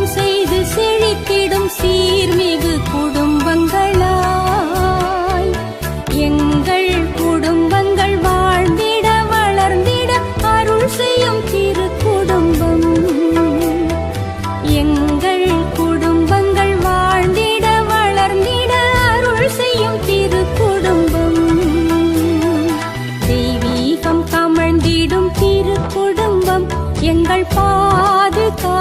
ஜெபம் செய்து செழித்திடும் சீர்மிகு குடும்பங்களாய். எங்கள் குடும்பங்கள் வாழ்ந்திட வளர்ந்திட அருள் செய்யும் திரு குடும்பம். எங்கள் குடும்பங்கள் வாழ்ந்திட வளர்ந்திட அருள் செய்யும் திரு குடும்பம். தெய்வீகம் கமழ்ந்திடும் திரு குடும்பம். எங்கள் பாதுகா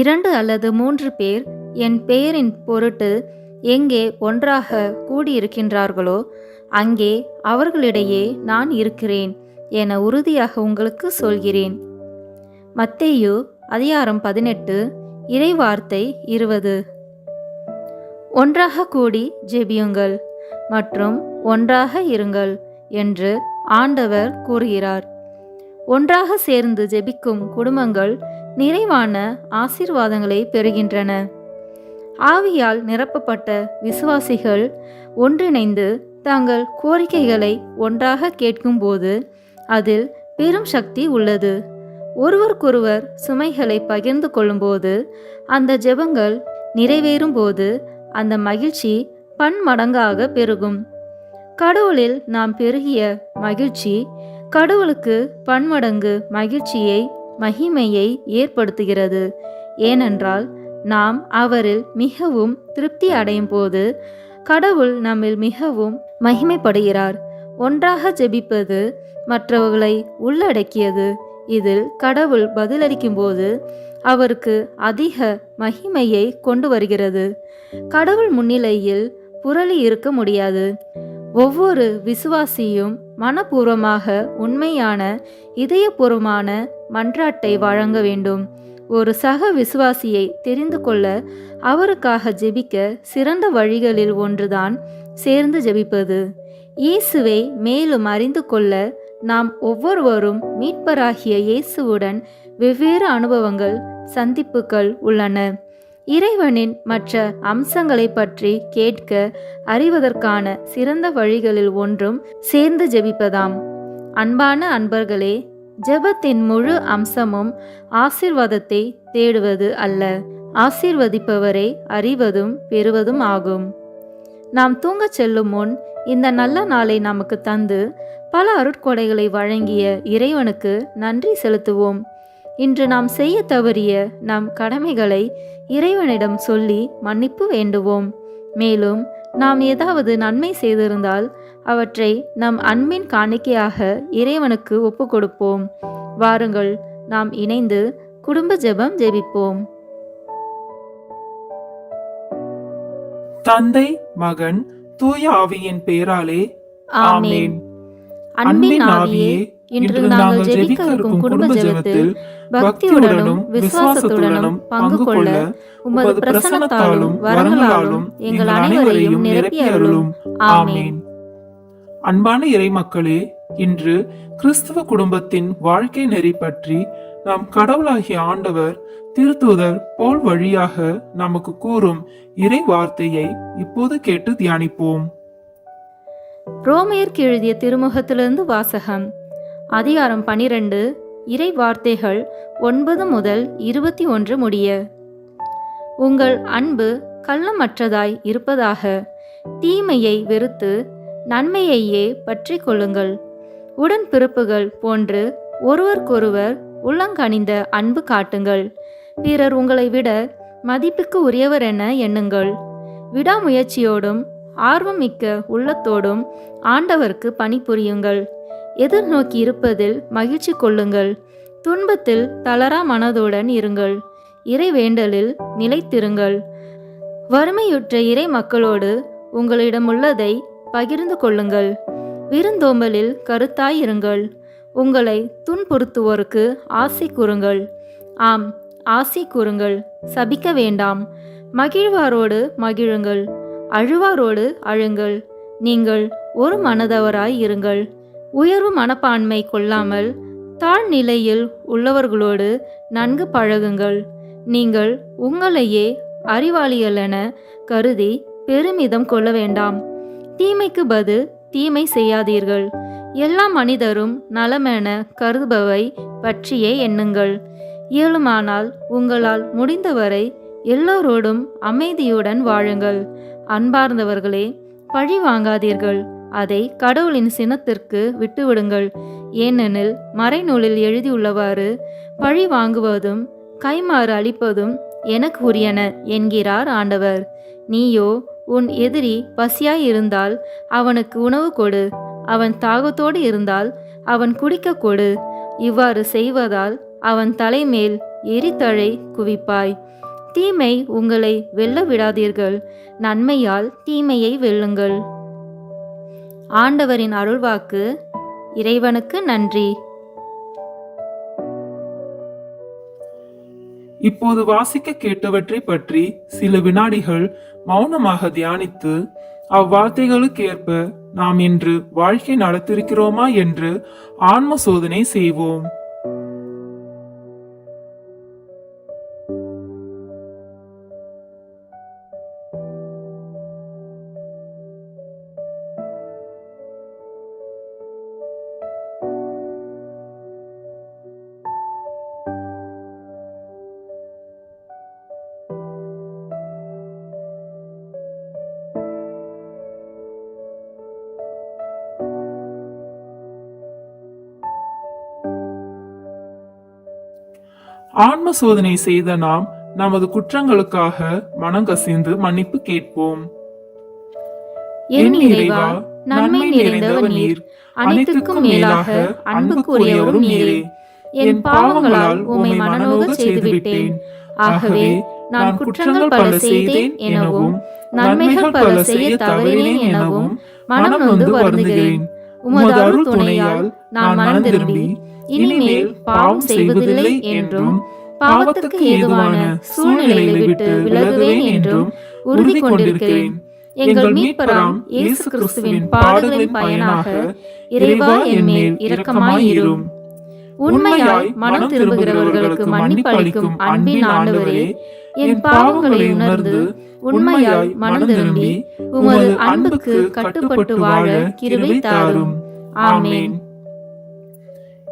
இரண்டு அல்லது மூன்று பேர் என் பெயரின் பொருட்டு எங்கே ஒன்றாக கூடியிருக்கின்றார்களோ அங்கே அவர்களிடையே நான் இருக்கிறேன் என உறுதியாக உங்களுக்கு சொல்கிறேன். மத்தேயு அதிகாரம் பதினெட்டு இறைவார்த்தை இருபது. ஒன்றாக கூடி ஜெபியுங்கள் மற்றும் ஒன்றாக இருங்கள் என்று ஆண்டவர் கூறுகிறார். ஒன்றாக சேர்ந்து ஜெபிக்கும் குடும்பங்கள் நிறைவான ஆசீர்வாதங்களை பெறுகின்றன. ஆவியால் நிரப்பப்பட்ட விசுவாசிகள் ஒன்றிணைந்து தங்கள் கோரிக்கைகளை ஒன்றாக கேட்கும்போது அதில் பெரும் சக்தி உள்ளது. ஒருவருக்கொருவர் சுமைகளை பகிர்ந்து கொள்ளும்போது அந்த ஜெபங்கள் நிறைவேறும்போது அந்த மகிழ்ச்சி பன்மடங்காக பெருகும். கடவுளில் நாம் பெருகிய மகிழ்ச்சி கடவுளுக்கு பன்மடங்கு மகிழ்ச்சியை மகிமையை ஏற்படுத்துகிறது. ஏனென்றால் நாம் அவரில் மிகவும் திருப்தி அடையும் போது கடவுள் நம்மில் மிகவும் மகிமைப்படுகிறார். ஒன்றாக ஜெபிப்பது மற்றவர்களை உள்ளடக்கியது. இதில் கடவுள் பதிலளிக்கும் போது அவருக்கு அதிக மகிமையை கொண்டு வருகிறது. கடவுள் முன்னிலையில் புரளி இருக்க முடியாது. ஒவ்வொரு விசுவாசியும் மனப்பூர்வமாக உண்மையான இதயபூர்வமான மன்றாட்டை வழங்க வேண்டும். ஒரு சக விசுவாசியை தெரிந்து கொள்ள அவருக்காக ஜெபிக்க சிறந்த வழிகளில் ஒன்றுதான் சேர்ந்து ஜெபிப்பது. இயேசுவை மேலும் அறிந்து கொள்ள நாம் ஒவ்வொருவரும் மீட்பராகிய இயேசுவுடன் வெவ்வேறு அனுபவங்கள் சந்திப்புகள் உள்ளன. இறைவனின் மற்ற அம்சங்களை பற்றி கேட்க அறிவதற்கான சிறந்த வழிகளில் ஒன்றும் சேர்ந்து ஜெபிப்பதாம். அன்பான அன்பர்களே ஜெபத்தின் முழு அம்சமும் ஆசிர்வாதத்தை தேடுவது அல்ல. ஆசீர்வதிப்பவரை அறிவதும் பெறுவதும் ஆகும். நாம் தூங்கச் செல்லும் முன் இந்த நல்ல நாளை நமக்கு தந்து பல அருட்கொடைகளை வழங்கிய இறைவனுக்கு நன்றி செலுத்துவோம். இன்று நாம் செய்ய தவறிய நம் கடமைகளை இறைவனிடம் சொல்லி மன்னிப்பு வேண்டுவோம். மேலும் நாம் ஏதாவது நன்மை செய்திருந்தால் அவற்றை நம் அன்பின் காணிக்கையாக இறைவனுக்கு ஒப்புக்கொடுப்போம். வாருங்கள் நாம் இணைந்து குடும்ப ஜெபம் ஜெபிப்போம். தந்தை மகன் தூய ஆவியின் பெயராலே ஆமேன். அன்பின் ஆவியே இன்று நாங்கள் ஜெபிக்க இருக்கும் குடும்ப ஜெபத்தில் பக்தியுடனும் விசுவாசத்துடனும் பங்கு கொள்ள உமது பிரசன்னத்தாலும் வரங்களாலும் எங்கள் அனைவரையும் நிரப்பி அருளும். ஆமென். அன்பான இறைமக்களே இன்று கிறிஸ்துவ குடும்பத்தின் வாழ்க்கை நெறி பற்றி நாம் கடவுளாகிய ஆண்டவர் திருத்தூதர் பவுல் வழியாக நமக்கு கூறும் இறை வார்த்தையை இப்போது கேட்டு தியானிப்போம். ரோமையர்க்கு எழுதிய திருமுகத்திலிருந்து வாசகம். அதிகாரம் பனிரெண்டு இறை வார்த்தைகள் ஒன்பது முதல் இருபத்தி ஒன்று முடிய. உங்கள் அன்பு கள்ளமற்றதாய் இருப்பதாக தீமையை வெறுத்து நன்மையையே பற்றி கொள்ளுங்கள். உடன்பிறப்புகள் போன்று ஒருவருக்கொருவர் உள்ளங்கனிந்த அன்பு காட்டுங்கள். பிறர் உங்களை விட மதிப்புக்கு உரியவர் என எண்ணுங்கள். விடாமுயற்சியோடும் ஆர்வமிக்க உள்ளத்தோடும் ஆண்டவருக்கு பணிபுரியுங்கள். எதிர்நோக்கி இருப்பதில் மகிழ்ச்சி கொள்ளுங்கள். துன்பத்தில் தளரா மனதுடன் இருங்கள். இறைவேண்டலில் நிலைத்திருங்கள். வறுமையுற்ற இறை மக்களோடு உங்களிடமுள்ளதை பகிர்ந்து கொள்ளுங்கள். விருந்தோம்பலில் கருத்தாயிருங்கள். உங்களை துன்புறுத்துவோருக்கு ஆசை கூறுங்கள். ஆம் ஆசை கூறுங்கள். சபிக்க வேண்டாம். மகிழ்வாரோடு மகிழுங்கள். அழுவாரோடு அழுங்கள். நீங்கள் ஒரு மனதவராய் இருங்கள். உயர்வு மனப்பான்மை கொள்ளாமல் தாழ்நிலையில் உள்ளவர்களோடு நன்கு பழகுங்கள். நீங்கள் உங்களையே அறிவாளிகள் என கருதி பெருமிதம் கொள்ள வேண்டாம். தீமைக்கு பதில் தீமை செய்யாதீர்கள். எல்லா மனிதரும் நலமென கருதுபவை பற்றியே எண்ணுங்கள். இயலுமானால் உங்களால் முடிந்தவரை எல்லோரோடும் அமைதியுடன் வாழுங்கள். அன்பார்ந்தவர்களே பழி வாங்காதீர்கள். அதை கடவுளின் சினத்திற்கு விட்டுவிடுங்கள். ஏனெனில் மறைநூலில் எழுதியுள்ளவாறு பழி வாங்குவதும் கைமாறு அளிப்பதும் எனக்கு உரியன என்கிறார் ஆண்டவர். நீயோ உன் எதிரி பசியாய் இருந்தால் அவனுக்கு உணவு கொடு. அவன் தாகத்தோடு இருந்தால் அவன் குடிக்க கொடு. இவ்வாறு செய்வதால் அவன் தலைமேல் எரித்தழை குவிப்பாய். தீமை உங்களை வெல்ல விடாதீர்கள். நன்மையால் தீமையை வெல்லுங்கள். ஆண்டவரின் அருள்வாக்கு இறைவனுக்கு நன்றி. இப்போது வாசிக்க கேட்டவற்றை பற்றி சில வினாடிகள் மௌனமாக தியானித்து அவ்வார்த்தைகளுக்கு ஏற்ப நாம் இன்று வாழ்க்கை நடத்திருக்கிறோமா என்று ஆன்ம சோதனை செய்வோம். ஆன்ம சோதனை செய்த நாம் நமது குற்றங்களுக்காக மனங்கசிந்து மன்னிப்பு கேட்போம். என் இறைவா நன்மை நிறைந்தவர் நீர். அனைத்துக்கும் மேலாக அன்புக்குரியவரும் நீரே. என் பாவங்களால் உம்மை மனநோக செய்துவிட்டேன். ஆகவே நான் குற்றங்கள் பல செய்தேன் எனவும் நன்மைகள் பல செய்ய தவறினேன் எனவும் மனம் நொந்து வருந்துகிறேன். உமது அருள் துணையால் நான் மனம் திரும்பி இனிமேல் பாவம் செய்வதில்லை என்றும் பாவத்துக்கு ஏதுவான சூழ்நிலைகளை விட்டு விலகுவேன் என்றும் உறுதி கொண்டிருக்கிறேன். எங்கள் மீட்பராம் இயேசு கிறிஸ்துவின் பாடுகளின் பயனாக இறைவா என் மேல் இரக்கமாயிரும். உண்மையாய் மனம் திரும்புகிறவர்களுக்கு மன்னிப்பு அளிக்கும் அன்பின் ஆண்டவரே என் பாவங்களை உணர்ந்து உண்மையாய் மனம் திரும்பி உமது அன்புக்கு கட்டுப்பட்டு வாழ கிருபை தாரும். ஆமென்.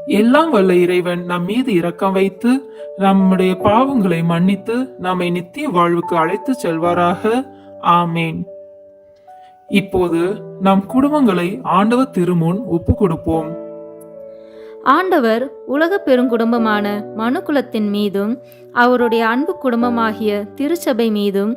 எல்லாம் வல்ல இறைவன் நம் மீது இரக்கம் வைத்து நம்முடைய பாவங்களை மன்னித்து நம்மை நித்திய வாழ்வுக்கு அழைத்து செல்வாராக. ஆமேன். இப்போது நம் குடும்பங்களை ஆண்டவர் திருமுன் ஒப்பு கொடுப்போம். ஆண்டவர் உலக பெருங்குடும்பமான மனுக்குலத்தின் மீதும் அவருடைய அன்பு குடும்பமாகிய திருச்சபை மீதும்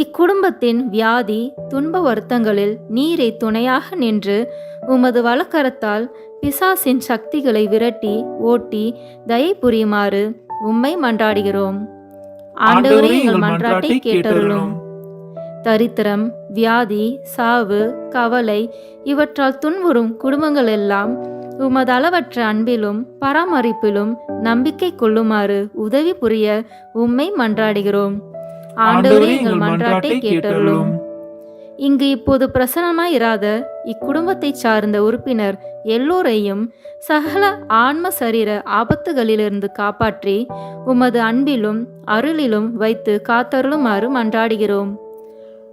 இக்குடும்பத்தின் வியாதி துன்ப வருத்தங்களில் நீரை துணையாக நின்று உமது வலக்கரத்தால் பிசாசின் சக்திகளை விரட்டி ஓட்டி தயை புரியுமாறு உம்மை மன்றாடுகிறோம். ஆண்டவரே எங்கள் மன்றாட்டை கேட்டருளும். தரித்திரம் வியாதி சாவு கவலை இவற்றால் துன்புறும் குடும்பங்கள் எல்லாம் உமது அளவற்ற அன்பிலும் பராமரிப்பிலும் நம்பிக்கை கொள்ளுமாறு உதவி புரிய உம்மை மன்றாடுகிறோம். ஆண்டவரே எங்கள் மன்றாட்டை கேட்டருளும். இங்கு இப்போது பிரசனமாய் இராத இக்குடும்பத்தைச் சார்ந்த உறுப்பினர் எல்லோரையும் சகல ஆன்ம சரீர ஆபத்துகளிலிருந்து காப்பாற்றி உமது அன்பிலும் அருளிலும் வைத்து காத்தருளுமாறு மன்றாடுகிறோம்.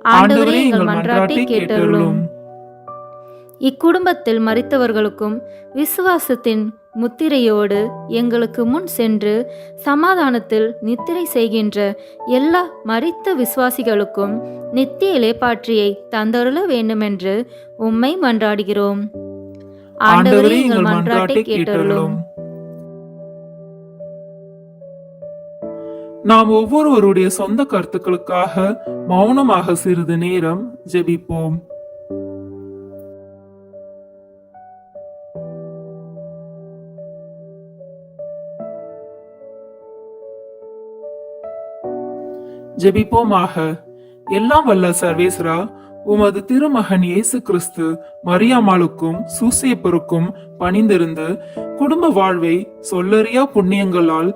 ஆண்டவரே எங்கள் மன்றாட்டை கேட்டருளும். இக்குடும்பத்தில் மறித்தவர்களுக்கும் விசுவாசத்தின் முத்திரையோடு எங்களுக்கு முன் சென்று சமாதானத்தில் நித்திரை செய்கின்ற எல்லா மரித்த விசுவாசிகளுக்கும் நித்திய இலைப்பாற்றியை தந்தருள வேண்டுமென்று உம்மை மன்றாடுகிறோம். ஆண்டவரே எங்கள் மன்றாட்டை கேட்டருளும். நாம் ஒவ்வொருவருடைய சொந்த கருத்துக்களுக்காக மௌனமாக சிறிது நேரம் ஜெபிப்போம். ஜெபிப்போமாக. எல்லாம் வல்ல சர்வேஸ்வரா உமது திருமகன் இயேசு கிறிஸ்து மரியாமாளுக்கும் சூசியப்பருக்கும் பணிந்திருந்து குடும்ப வாழ்வை சொல்லறியா புண்ணியங்களால்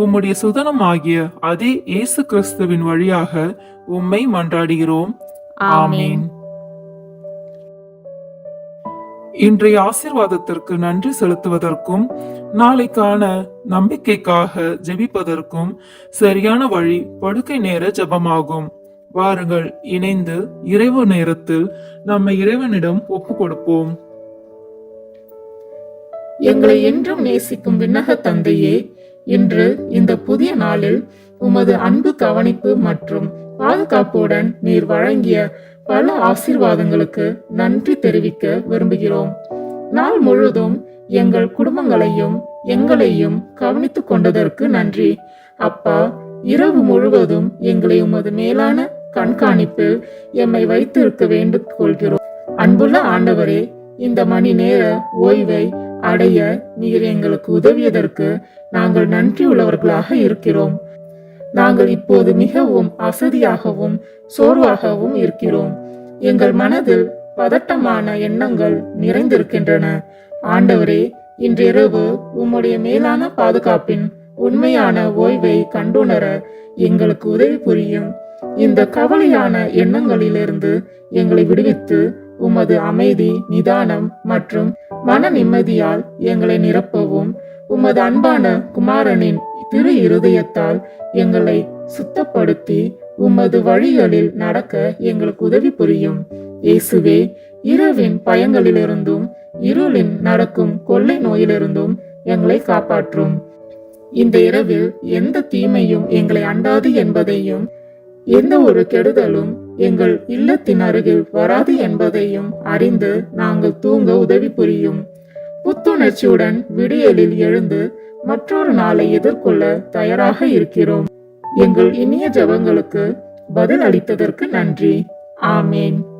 உம்முடைய சுதனமாகிய அதே இயேசு கிறிஸ்துவின் வழியாக உம்மை மன்றாடுகிறோம். ஆமீன். இன்றைய ஆசீர்வாதத்திற்கு நன்றி செலுத்துவதற்கும் நாளைக்கான நம்பிக்கைக்காக ஜெபிப்பதற்கும் சரியான வழி படுக்கை நேர ஜெபமாகும். வாருங்கள் இணைந்து இறைவு நேரத்தில் நம்மை இறைவனிடம் ஒப்பு கொடுப்போம் எங்களை என்றும் நேசிக்கும் விண்ணக தந்தையே இன்று இந்த புதிய நாளில் உமது அன்பு கவனிப்பு மற்றும் பாதுகாப்புடன் நீர் வழங்கிய பல ஆசீர்வாதங்களுக்கு நன்றி தெரிவிக்க விரும்புகிறோம். நாள் முழுதும் எங்கள் குடும்பங்களையும் எங்களையும் கவனித்துக் கொண்டதற்கு நன்றி. அப்பா இரவு முழுவதும் எங்களை உமது மேலான கண்காணிப்பில் எம்மை வைத்திருக்க வேண்டிக் கொள்கிறோம். அன்புள்ள ஆண்டவரே இந்த மணி நேர ஓய்வை அடைய நீர் எங்களுக்கு உதவியதற்கு நாங்கள் நன்றியுள்ளவர்களாக இருக்கிறோம். நாங்கள் இப்போது மிகவும் அசதியாகவும் சோர்வாகவும் இருக்கிறோம். எங்கள் மனதில் பதட்டமான எண்ணங்கள் நிறைந்திருக்கின்றன. ஆண்டவரே இன்றிரவு உம்முடைய மேலான பாதுகாப்பின் உண்மையான ஓய்வை கண்டுணர எங்களுக்கு உதவி புரியும். இந்த கவலையான எண்ணங்களிலிருந்து எங்களை விடுவித்து உமது அமைதி நிதானம் மற்றும் மன நிம்மதியால் எங்களை நிரப்பவும். உமது அன்பான குமாரனின் திரு இருதயத்தால் எங்களை சுத்தப்படுத்தி உமது வழிகளில் நடக்க எங்களுக்கு உதவி புரியும். இயேசுவே இரவின் பயங்களிலிருந்தும் இருளின் நடக்கும் கொள்ளை நோயிலிருந்தும் எங்களை காப்பாற்றும். இந்த இரவில் எந்த தீமையும் எங்களை அண்டாது என்பதையும் எந்த ஒரு கெடுதலும் எங்கள் இல்லத்தின் அருகில் வராது என்பதையும் அறிந்து நாங்கள் தூங்க உதவி புரியும். புத்துணர்ச்சியுடன் விடியலில் எழுந்து மற்றொரு நாளை எதிர்கொள்ள தயாராக இருக்கிறோம். எங்கள் இனிய ஜெபங்களுக்கு பதில் அளித்ததற்கு நன்றி. ஆமேன்.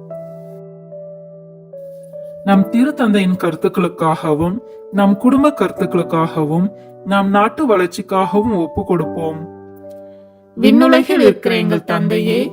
நம் திருத்தந்தையின் கருத்துக்களுக்காகவும் நம் குடும்ப கருத்துக்களுக்காகவும் நம் நாட்டு வளர்ச்சிக்காகவும் ஒப்பு கொடுப்போம் விண்ணுலகில் இருக்கிற எங்கள் தந்தையே